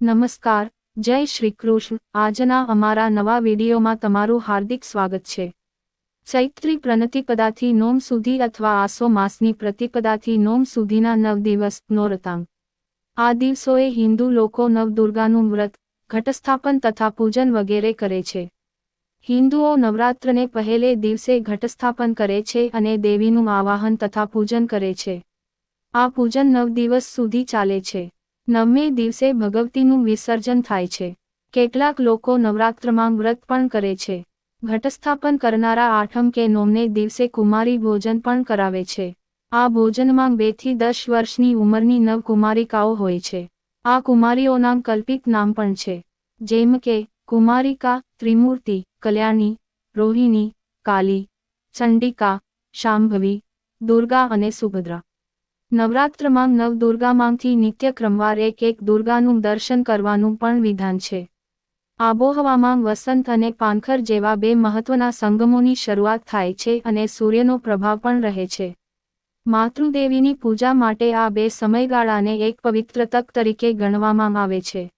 નમસ્કાર, જય શ્રી કૃષ્ણ. આજના અમારા નવા વિડીયોમાં તમારું હાર્દિક સ્વાગત છે. ચૈત્રી પ્રનતિપદાથી નોમ સુધી અથવા આસો માસની પ્રતિપદાથી નોમ સુધીના નવ દિવસ નોરતાંગ આ દિવસોએ હિન્દુ લોકો નવદુર્ગાનું વ્રત, ઘટસ્થાપન તથા પૂજન વગેરે કરે છે. હિન્દુઓ નવરાત્રને પહેલે દિવસે ઘટસ્થાપન કરે છે અને દેવીનું આવાહન તથા પૂજન કરે છે. આ પૂજન નવ દિવસ સુધી ચાલે છે. નવમે દિવસે ભગવતીનું વિસર્જન થાય છે. કેટલાક લોકો નવરાત્રમાં વ્રત પણ કરે છે. ઘટસ્થાપન કરનારા આઠમ કે નોમને દિવસે કુમારી ભોજન પણ કરાવે છે. આ ભોજનમાં બેથી દસ વર્ષની ઉંમરની નવ કુમારિકાઓ હોય છે. આ કુમારીઓના કલ્પિત નામ પણ છે. જેમ કે, કુમારિકા, ત્રિમૂર્તિ, કલ્યાણી, રોહિણી, કાલી, ચંડિકા, શાંભવી, દુર્ગા અને સુભદ્રા. નવરાત્રમાં નવ દુર્ગામાંથી નિત્ય ક્રમવાર એક એક દુર્ગાનું દર્શન કરવાનું પણ વિધાન છે. આબોહવામાં વસંત અને પાનખર જેવા બે મહત્વના સંગમોની શરૂઆત થાય છે અને સૂર્યનો પ્રભાવ પણ રહે છે. માતૃદેવીની પૂજા માટે આ બે સમયગાળાને એક પવિત્ર તક તરીકે ગણવામાં આવે છે.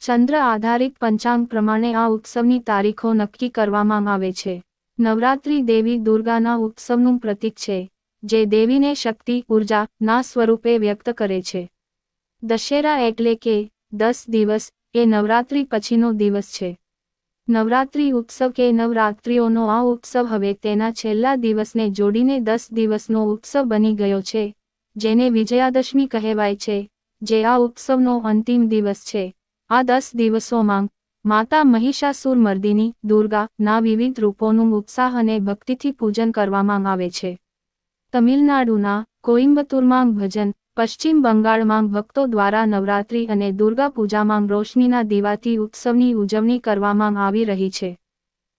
ચંદ્ર આધારિત પંચાંગ પ્રમાણે આ ઉત્સવની તારીખો નક્કી કરવામાં આવે છે. નવરાત્રિ દેવી દુર્ગાના ઉત્સવનું પ્રતીક છે. જે દેવીને શક્તિ, ઊર્જા, ના સ્વરૂપે વ્યક્ત કરે છે. દશેરા એટલે કે દસ દિવસ એ નવરાત્રી પછીનો દિવસ છે. નવરાત્રી ઉત્સવ કે નવરાત્રિઓનો આ ઉત્સવ હવે તેના છેલ્લા દિવસને જોડીને દસ દિવસનો ઉત્સવ બની ગયો છે, જેને વિજયાદશમી કહેવાય છે, જે આ ઉત્સવનો અંતિમ દિવસ છે. આ દસ દિવસોમાં માતા મહિષાસુર મર્દિની, દુર્ગા, ના વિવિધ રૂપોનું ઉત્સાહ અને ભક્તિથી પૂજન કરવામાં આવે છે. તમિલનાડુના કોઇમ્બતુરમાં ભજન, પશ્ચિમ બંગાળમાં ભક્તો દ્વારા નવરાત્રિ અને દુર્ગા પૂજામાં રોશનીના દીવાથી ઉત્સવની ઉજવણી કરવામાં આવી રહી છે.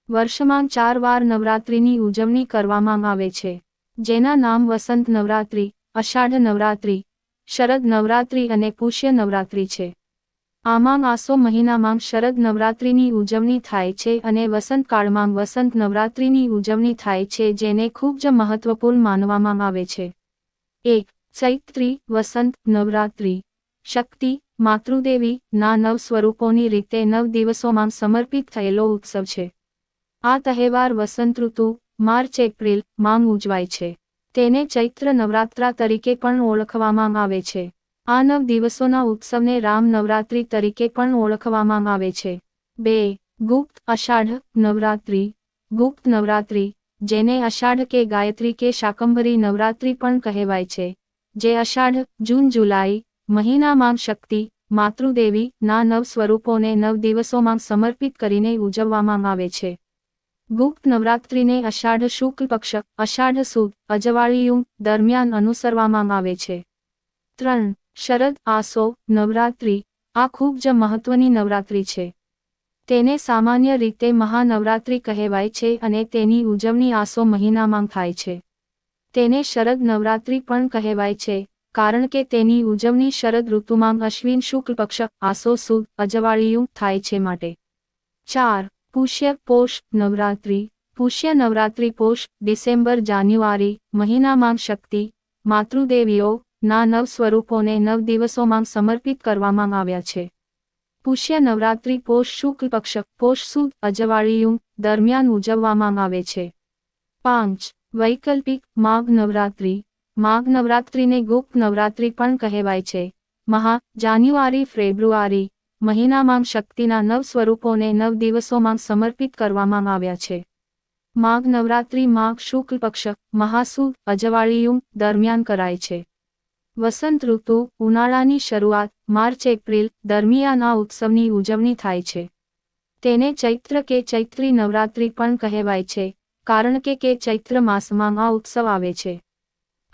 વર્ષમાં ચાર વાર નવરાત્રિની ઉજવણી કરવામાં આવે છે. જેના નામ વસંત નવરાત્રિ, અષાઢ નવરાત્રિ, શરદ નવરાત્રિ અને પુષ્ય નવરાત્રિ છે. આમાં આસો મહિનામાં શરદ નવરાત્રિની ઉજવણી થાય છે અને વસંતકાળમાં વસંત નવરાત્રિની ઉજવણી થાય છે જેને ખૂબ જ મહત્વપૂર્ણ માનવામાં આવે છે. એક, ચૈત્રી, વસંત, નવરાત્રિ. શક્તિ, માતૃદેવી, ના નવ સ્વરૂપોની રીતે નવ દિવસોમાં સમર્પિત થયેલો ઉત્સવ છે. આ તહેવાર વસંત ઋતુ, માર્ચ, એપ્રિલ માંગ ઉજવાય છે. તેને ચૈત્ર નવરાત્રા તરીકે પણ ઓળખવામાં આવે છે. આ નવ દિવસોના ઉત્સવને રામ નવરાત્રિ તરીકે પણ ઓળખવામાં આવે છે. બે, ગુપ્ત અષાઢ નવરાત્રિ. ગુપ્ત નવરાત્રિ, જેને અષાઢ કે ગાયત્રી કે શાકંભરી નવરાત્રિ પણ કહેવાય છે. જે અષાઢ, જૂન, જુલાઈ મહિનામાં શક્તિ, માતૃદેવી ના નવ સ્વરૂપોને નવ દિવસોમાં સમર્પિત કરીને ઉજવવામાં આવે છે. ગુપ્ત નવરાત્રિને અષાઢ શુક્લ પક્ષ, અષાઢ સુદ અજવાળિયું દરમિયાન અનુસરવામાં આવે છે. ત્રણ શરદ આસો નવરાત્રિ, આ ખૂબ જ મહત્વની નવરાત્રિ છે. તેને સામાન્ય રીતે મહાનવરાત્રિ કહેવાય છે અને તેની ઉજવણી આસો મહિનામાં થાય છે. તેને શરદ નવરાત્રિ પણ કહેવાય છે, કારણ કે તેની ઉજવણી શરદ ઋતુમાં અશ્વિન શુક્લ પક્ષ, આસો સુદ, અજવાળિયું થાય છે માટે. ચાર, પુષ્ય પોષ નવરાત્રિ. પુષ્ય નવરાત્રિ પોષ, ડિસેમ્બર, જાન્યુઆરી મહિનામાં શક્તિ, માતૃદેવીઓ ના નવ સ્વરૂપોને નવ દિવસોમાં સમર્પિત કરવામાં આવ્યા છે. પુષ્ય નવરાત્રિ પોષ શુક્લ પક્ષ, પોષ સુદ, અજવાળિયું દરમિયાન ઉજવવામાં આવે છે. પાંચ, વૈકલ્પિક માઘ નવરાત્રિ. માઘ નવરાત્રિને ગુપ્ત નવરાત્રિ પણ કહેવાય છે. મહા જાન્યુઆરી, ફેબ્રુઆરી મહિનામાં શક્તિના નવ સ્વરૂપોને નવ દિવસોમાં સમર્પિત કરવામાં આવ્યા છે. માઘ નવરાત્રિ માઘ શુક્લ પક્ષ મહાસુદ અજવાળિયું દરમિયાન કરાય છે. વસંત ઋતુ, ઉનાળાની શરૂઆત, માર્ચ, એપ્રિલ, દરમિયાન આ ઉત્સવની ઉજવણી થાય છે. તેને ચૈત્ર કે ચૈત્રી નવરાત્રિ પણ કહેવાય છે, કારણ કે કે ચૈત્ર માસમાં આ ઉત્સવ આવે છે.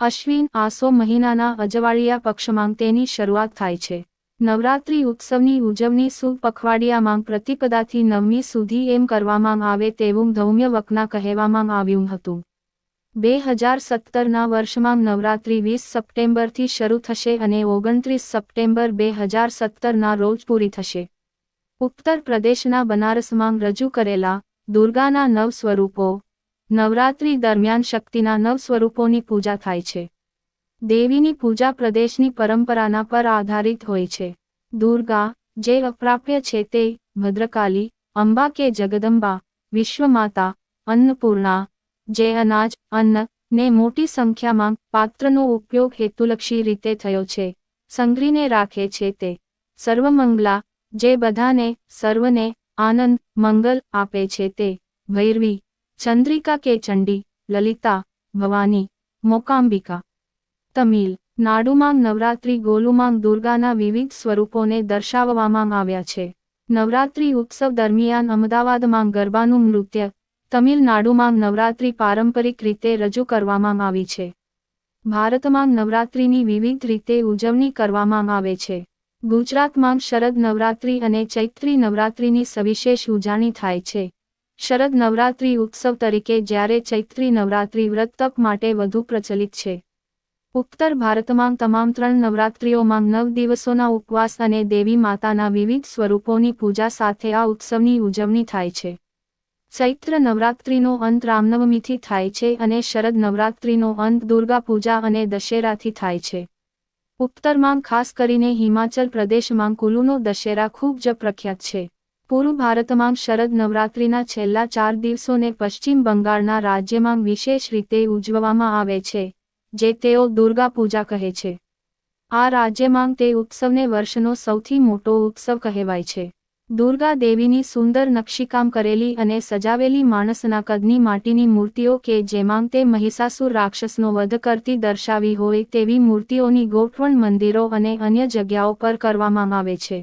અશ્વિન આસો મહિનાના અજવાળિયા પક્ષમાં તેની શરૂઆત થાય છે. નવરાત્રિ ઉત્સવની ઉજવણી સુદ પખવાડિયામાં પ્રતિપદાથી નવમી સુધી એમ કરવામાં આવે તેવું ધૌમ્ય વકના કહેવામાં આવ્યું હતું. બે હજાર સત્તરના વર્ષમાં નવરાત્રિ વીસ સપ્ટેમ્બરથી શરૂ થશે અને ઓગણત્રીસ સપ્ટેમ્બર બે હજાર સત્તરના રોજ પૂરી થશે. ઉત્તર પ્રદેશના બનારસમાં રજૂ કરેલા દુર્ગાના નવ સ્વરૂપો, નવરાત્રિ દરમિયાન શક્તિના નવ સ્વરૂપોની પૂજા થાય છે. દેવીની પૂજા પ્રદેશની પરંપરાના પર આધારિત હોય છે. દુર્ગા, જે અપ્રાપ્ય છે તે ભદ્રકાલી, અંબા કે જગદંબા, વિશ્વમાતા, અન્નપૂર્ણા જે અનાજ, અન્ન ને મોટી સંખ્યામાં પાત્રનો ઉપયોગ હેતુલક્ષી રીતે થયો છે. સંગ્રીને રાખે છે તે. સર્વમંગલા જે બધાને, સર્વને આનંદ, મંગલ આપે છે તે. ભૈરવી, ચંદ્રિકા કે ચંડી, લલિતા, ભવાની, મોકાંબિકા. તમિલ, નાડુમાં નવરાત્રિ ગોલુમાં દુર્ગાના વિવિધ સ્વરૂપોને દર્શાવવામાં આવ્યા છે. નવરાત્રિ ઉત્સવ દરમિયાન અમદાવાદમાં ગરબાનું નૃત્ય તમિલનાડુમાં નવરાત્રિ પારંપરિક રીતે રજૂ કરવામાં આવી છે. ભારતમાં નવરાત્રિની વિવિધ રીતે ઉજવણી કરવામાં આવે છે. ગુજરાતમાં શરદ નવરાત્રિ અને ચૈત્રી નવરાત્રિની સવિશેષ ઉજાણી થાય છે. શરદ નવરાત્રિ ઉત્સવ તરીકે જ્યારે ચૈત્રી નવરાત્રિ વ્રત તપ માટે વધુ પ્રચલિત છે. ઉત્તર ભારતમાં તમામ ત્રણ નવરાત્રિઓમાં નવ દિવસોના ઉપવાસ અને દેવી માતાના વિવિધ સ્વરૂપોની પૂજા સાથે આ ઉત્સવની ઉજવણી થાય છે. ચૈત્ર નવરાત્રિનો અંત રામનવમીથી થાય છે અને શરદ નવરાત્રિનો અંત દુર્ગા પૂજા અને દશેરાથી થાય છે. ઉત્તરમાં ખાસ કરીને હિમાચલ પ્રદેશમાં કુલુનો દશેરા ખૂબ જ પ્રખ્યાત છે. પૂર્વ ભારતમાં શરદ નવરાત્રિના છેલ્લા ચાર દિવસોને પશ્ચિમ બંગાળના રાજ્યમાં વિશેષ રીતે ઉજવવામાં આવે છે, જે તેઓ દુર્ગા પૂજા કહે છે. આ રાજ્યમાં તે ઉત્સવને વર્ષનો સૌથી મોટો ઉત્સવ કહેવાય છે. દુર્ગા દેવીની સુંદર નકશીકામ કરેલી અને સજાવેલી માણસના કદની માટીની મૂર્તિઓ કે જેમાં તે મહિષાસુર રાક્ષસનો વધ કરતી દર્શાવી હોય તેવી મૂર્તિઓની ગોઠવણ મંદિરો અને અન્ય જગ્યાઓ પર કરવામાં આવે છે.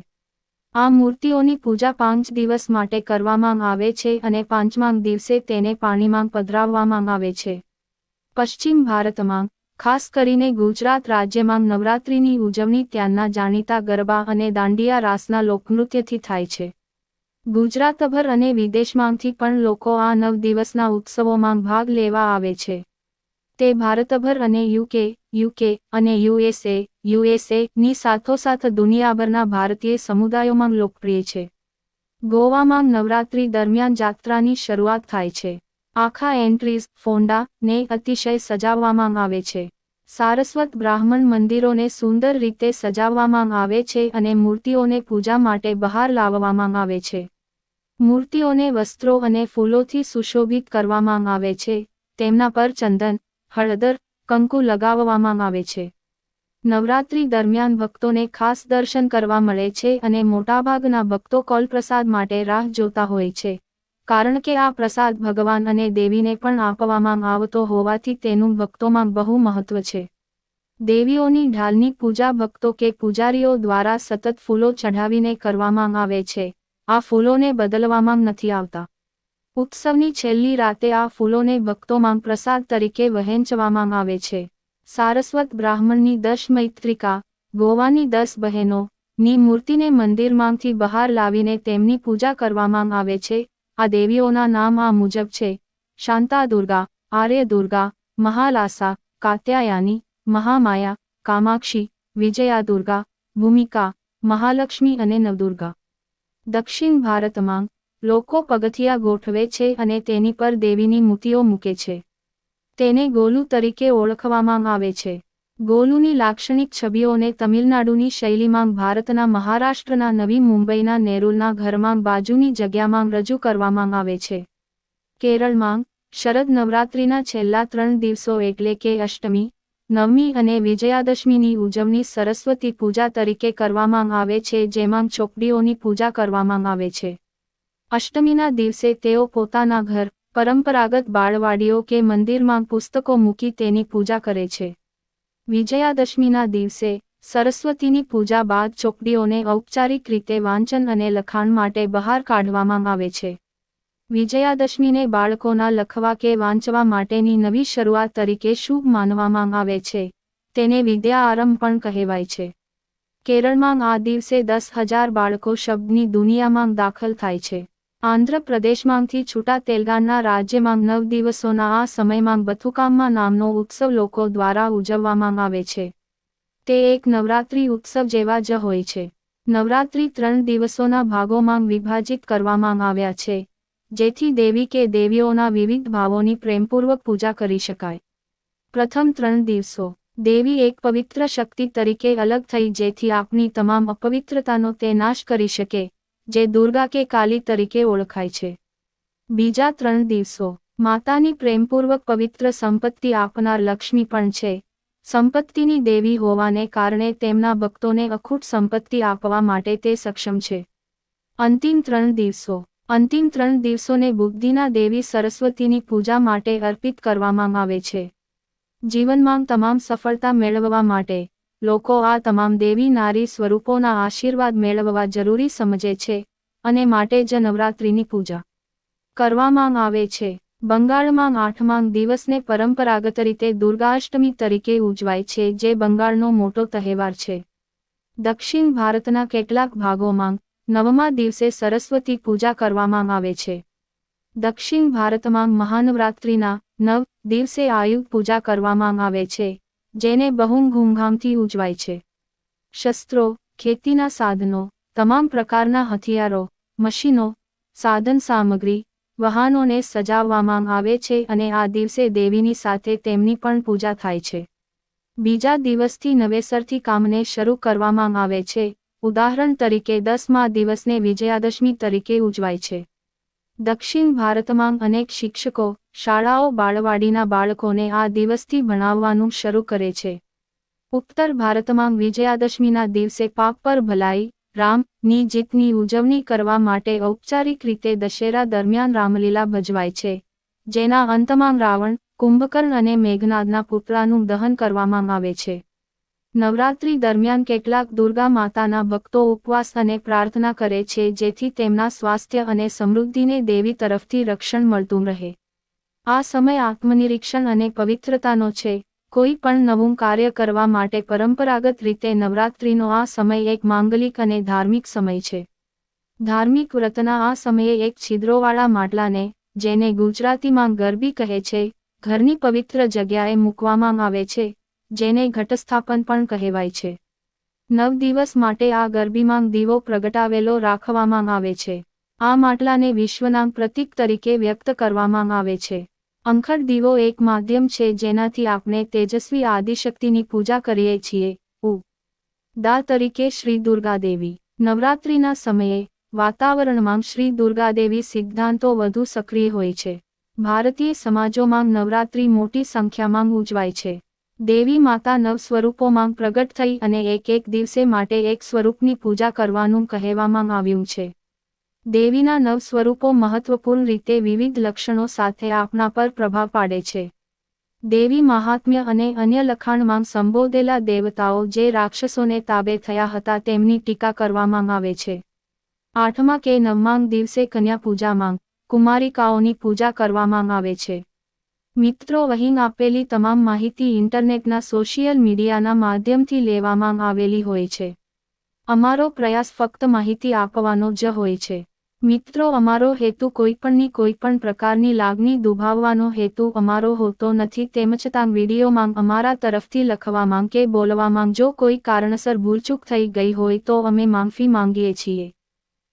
આ મૂર્તિઓની પૂજા પાંચ દિવસ માટે કરવામાં આવે છે અને પાંચમાં દિવસે તેને પાણીમાં પધરાવવામાં આવે છે. પશ્ચિમ ભારતમાં ખાસ કરીને ગુજરાત રાજ્યમાં નવરાત્રિની ઉજવણી ત્યાંના જાણીતા ગરબા અને દાંડિયા રાસના લોકનૃત્યથી થાય છે. ગુજરાતભર અને વિદેશમાંથી પણ લોકો આ નવ દિવસના ઉત્સવોમાં ભાગ લેવા આવે છે. તે ભારતભર અને યુકે યુકે અને યુએસએ યુએસએ ની સાથોસાથ દુનિયાભરના ભારતીય સમુદાયોમાં લોકપ્રિય છે. ગોવામાં નવરાત્રિ દરમિયાન જાત્રાની શરૂઆત થાય છે. આખા એન્ટ્રીઝ, ફોંડા ને અતિશય સજાવવામાં આવે છે. સારસ્વત બ્રાહ્મણ મંદિરોને સુંદર રીતે સજાવવામાં આવે છે અને મૂર્તિઓને પૂજા માટે બહાર લાવવામાં આવે છે. મૂર્તિઓને વસ્ત્રો અને ફૂલોથી સુશોભિત કરવામાં આવે છે. તેમના પર ચંદન, હળદર, કંકુ લગાવવામાં આવે છે. નવરાત્રી દરમિયાન ભક્તોને ખાસ દર્શન કરવા મળે છે અને મોટાભાગના ભક્તો કોલપ્રસાદ માટે રાહ જોતા હોય છે. કારણ કે આ પ્રસાદ ભગવાન અને દેવીને પણ આપવામાં આવતો હોવાથી તેનું ભક્તોમાં બહુ મહત્વ છે. દેવીઓની ઢાલની પૂજા ભક્તો કે પૂજારીઓ દ્વારા સતત ફૂલો ચઢાવીને કરવામાં આવે છે. આ ફૂલોને બદલવામાં નથી આવતા. ઉત્સવની છેલ્લી રાતે આ ફૂલોને ભક્તોમાં પ્રસાદ તરીકે વહેંચવામાં આવે છે. સારસ્વત બ્રાહ્મણની દશ મૈત્રિકા, ગોવાની દસ બહેનો, ની મૂર્તિને મંદિરમાંથી બહાર લાવીને તેમની પૂજા કરવામાં આવે છે. આ દેવીઓના નામ આ મુજબ છે. શાંતા દુર્ગા, આર્ય દુર્ગા, મહાલાસા, કાત્યાયાની, મહામાયા, કામાક્ષી, વિજયા દુર્ગા, ભૂમિકા, મહાલક્ષ્મી અને નવદુર્ગા. દક્ષિણ ભારતમાં લોકો પગથિયા ગોઠવે છે અને તેની પર દેવીની મૂર્તિઓ મૂકે છે. તેને ગોલુ તરીકે ઓળખવામાં આવે છે. ગોલુની લાક્ષણિક છબીઓને તમિલનાડુની શૈલીમાં ભારતના મહારાષ્ટ્રના નવી મુંબઈના નેરુલના ઘરમાં બાજુની જગ્યામાં રજૂ કરવામાં આવે છે. કેરળમાં શરદ નવરાત્રિના છેલ્લા ત્રણ દિવસો એટલે કે અષ્ટમી, નવમી અને વિજયાદશમીની ઉજવણી સરસ્વતી પૂજા તરીકે કરવામાં આવે છે જેમાં ચોપડીઓની પૂજા કરવામાં આવે છે. અષ્ટમીના દિવસે તેઓ પોતાના ઘર, પરંપરાગત બાળવાડીઓ કે મંદિરમાં પુસ્તકો મૂકી તેની પૂજા કરે છે. વિજયાદશમીના દિવસે સરસ્વતીની પૂજા બાદ ચોપડીઓને ઔપચારિક રીતે વાંચન અને લખાણ માટે બહાર કાઢવામાં આવે છે. વિજયાદશમીને બાળકોના લખવા કે વાંચવા માટેની નવી શરૂઆત તરીકે શુભ માનવામાં આવે છે. તેને વિદ્યા આરંભ પણ કહેવાય છે. કેરળમાં આ દિવસે દસ હજાર બાળકો શબ્દની દુનિયામાં દાખલ થાય છે. આંધ્રપ્રદેશમાંથી છૂટા તેલંગાણા રાજ્યમાં નવ દિવસોના આ સમયમાં બથુકામમાં નામનો ઉત્સવ લોકો દ્વારા ઉજવવામાં આવે છે. તે એક નવરાત્રિ ઉત્સવ જેવા જ હોય છે. નવરાત્રિ ત્રણ દિવસોના ભાગોમાં વિભાજિત કરવામાં આવ્યા છે, જેથી દેવી કે દેવીઓના વિવિધ ભાવોની પ્રેમપૂર્વક પૂજા કરી શકાય. પ્રથમ ત્રણ દિવસો, દેવી એક પવિત્ર શક્તિ તરીકે અલગ થઈ જેથી આપની તમામ અપવિત્રતાનો તે નાશ કરી શકે. જે દુર્ગા કે કાલી તરીકે ઓળખાય છે. બીજા ત્રણ દિવસો, માતાની પ્રેમપૂર્વક પવિત્ર સંપત્તિ આપનાર લક્ષ્મી પણ છે. સંપત્તિની દેવી હોવાને કારણે તેમના ભક્તોને અખૂટ સંપત્તિ આપવા માટે તે સક્ષમ છે. અંતિમ ત્રણ દિવસો, અંતિમ ત્રણ દિવસોને બુદ્ધિના દેવી સરસ્વતીની પૂજા માટે અર્પિત કરવામાં આવે છે. જીવનમાં તમામ સફળતા મેળવવા માટે લોકો આ તમામ દેવી નારી સ્વરૂપોના આશીર્વાદ મેળવવા જરૂરી સમજે છે અને માટે જ નવરાત્રિની પૂજા કરવામાં આવે છે. બંગાળમાં આઠમાંગ દિવસને પરંપરાગત રીતે દુર્ગાષ્ટમી તરીકે ઉજવાય છે, જે બંગાળનો મોટો તહેવાર છે. દક્ષિણ ભારતના કેટલાક ભાગોમાં નવમા દિવસે સરસ્વતી પૂજા કરવામાં આવે છે. દક્ષિણ ભારતમાં મહાનવરાત્રિના નવ દિવસે આયુધ પૂજા કરવામાં આવે છે. જેને બહુ ધૂમધામથી ઉજવાય છે. શસ્ત્રો, ખેતીના સાધનો, તમામ પ્રકારના હથિયારો, મશીનો, સાધન સામગ્રી, વાહનોને સજાવવામાં આવે છે અને આ દિવસે દેવીની સાથે તેમની પણ પૂજા થાય છે. બીજા દિવસથી નવેસરથી કામને શરૂ કરવામાં આવે છે. ઉદાહરણ તરીકે દસમા દિવસને વિજયાદશમી તરીકે ઉજવાય છે. દક્ષિણ ભારતમાં અનેક શિક્ષકો, શાળાઓ બાળવાડીના બાળકોને આ દિવસથી ભણાવવાનું શરૂ કરે છે. ઉત્તર ભારતમાં વિજયાદશમીના દિવસે પાપ પર ભલાઈ, રામ, ની જીતની ઉજવણી કરવા માટે ઔપચારિક રીતે દશેરા દરમિયાન રામલીલા ભજવાય છે, જેના અંતમાં રાવણ, કુંભકર્ણ અને મેઘનાદના પુતળાનું દહન કરવામાં આવે છે. નવરાત્રી દરમિયાન કેટલાક દુર્ગા માતાના ભક્તો ઉપવાસ અને પ્રાર્થના કરે છે, જેથી તેમના સ્વાસ્થ્ય અને સમૃદ્ધિને દેવી તરફથી રક્ષણ મળતું રહે. આ સમય આત્મનિરીક્ષણ અને પવિત્રતાનો છે. કોઈ પણ નવું કાર્ય કરવા માટે પરંપરાગત રીતે નવરાત્રિનો આ સમય એક માંગલિક અને ધાર્મિક સમય છે. ધાર્મિક વ્રતના આ સમયે એક છિદ્રોવાળા માટલાને, જેને ગુજરાતીમાં ગરબી કહે છે, ઘરની પવિત્ર જગ્યાએ મૂકવામાં આવે છે. જેને ઘટસ્થાપન પણ કહેવાય છે. નવ દિવસ માટે આ ગરબીમાં દીવો પ્રગટાવેલો રાખવામાં આવે છે. આ માટલાને વિશ્વના પ્રતીક તરીકે વ્યક્ત કરવામાં આવે છે. અંખડ દીવો એક માધ્યમ છે જેનાથી આપણે તેજસ્વી આદિશક્તિની પૂજા કરીએ છીએ. ઉ. દા તરીકે શ્રી દુર્ગાદેવી. નવરાત્રિના સમયે વાતાવરણમાં શ્રી દુર્ગાદેવી સિદ્ધાંતો વધુ સક્રિય હોય છે. ભારતીય સમાજોમાં નવરાત્રિ મોટી સંખ્યામાં ઉજવાય છે. દેવી માતા નવ સ્વરૂપોમાં પ્રગટ થઈ અને એક એક દિવસે માટે એક સ્વરૂપની પૂજા કરવાનું કહેવામાં આવ્યું છે. દેવીના નવ સ્વરૂપો મહત્વપૂર્ણ રીતે વિવિધ લક્ષણો સાથે આપણા પર પ્રભાવ પાડે છે. દેવી મહાત્મ્ય અને અન્ય લખાણમાં સંબોધેલા દેવતાઓ જે રાક્ષસોને તાબે થયા હતા તેમની ટીકા કરવામાં આવે છે. આઠમા કે નવમાંગ દિવસે કન્યા પૂજામાં કુમારિકાઓની પૂજા કરવામાં આવે છે. મિત્રો અહીં આપેલી તમામ માહિતી ઇન્ટરનેટના સોશિયલ મીડિયાના માધ્યમથી લેવામાં આવેલી હોય છે. અમારો પ્રયાસ ફક્ત માહિતી આપવાનો જ હોય છે. મિત્રો, અમારો હેતુ કોઈપણની કોઈપણ પ્રકારની લાગણી દુભાવવાનો હેતુ અમારો હોતો નથી. તેમ છતાં વિડીયોમાં અમારા તરફથી લખવામાં કે બોલવામાં જો કોઈ કારણસર ભૂલચૂક થઈ ગઈ હોય તો અમે માફી માંગીએ છીએ.